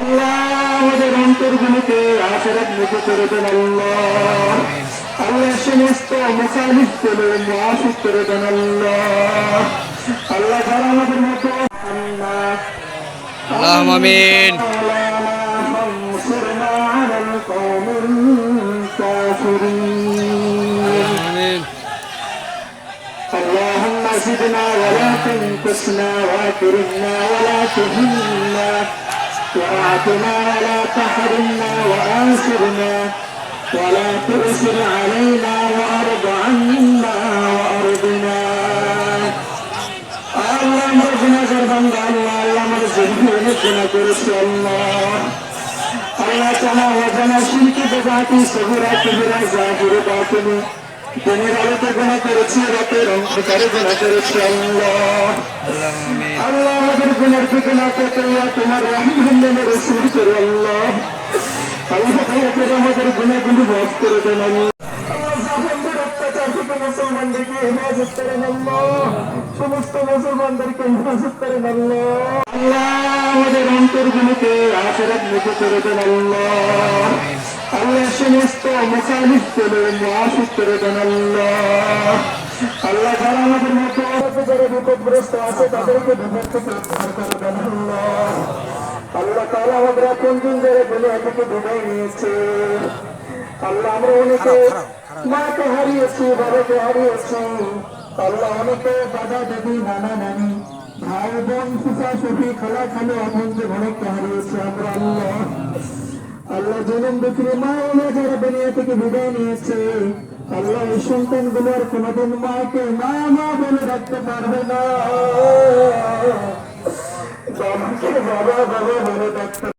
আল্লাহ আমাদের অন্তরগুলোকে আখেরাত মুখে করে দেন আল্লাহ আল্লাহ সমস্ত মুখালিফ করে মাফিক করে দেন আল্লাহ আল্লাহ যারা আমাদের মতো আল্লাহ اللهم امين انصرنا على القوم الكافرين امين اللهم زدنا ولا تنقصنا واكرمنا ولا تهنا وأعطنا ولا تحرمنا وآسرنا ولا تؤسر علينا وأرض عنا وأرضنا الله مرضنا جربان الله الله مرضنا مرضنا كرسي الله الله تعالى وجنا شرك بذاتي صغيرة كبيرة ظاهرة باطنة তুমি রাতে গোনা করেছি রাতের অন্ধকারে গোনা করেছি আল্লাহ আল্লাহ আমাদের গুণের ঠিকানা পেটাইয়া তোমার রাহিম হন্ডেনের রসুল করে আল্লাহ আল্লাহ করে আমাদের গুণে গুণু মাফ করে দেন আমি মুসলমানদেরকে হেফাজত করেন আল্লাহ সমস্ত মুসলমানদেরকে হেফাজত করেন আল্লাহ আল্লাহ আমাদের আশীর্বাদ করে দেন আল্লাহ। আল্লাহ সমস্ত মুখালিফ করে মাফিক করে আল্লাহ আল্লাহ যারা আমাদের আছে তাদেরকে আল্লাহ আল্লাহ তাআলা আমাদের আপনজন যারা দুনিয়া থেকে আল্লাহ আমরা অনেকে মাকে হারিয়েছি বাবাকে হারিয়েছি আল্লাহ অনেকে দাদা দাদি নানা নানি ভাই বোন ফুফা ফুফি খালা খালো আপনজন অনেককে হারিয়েছি আমরা আল্লাহ আল্লাহ জনম বিক্রি মাওলা যারা দুনিয়া থেকে বিদায় নিয়েছে। আল্লাহ এই সন্তানগুলোর কোনোদিন মাকে মা মা বলে রাখতে পারবে না। বাবা বাবা বলে ডাকতে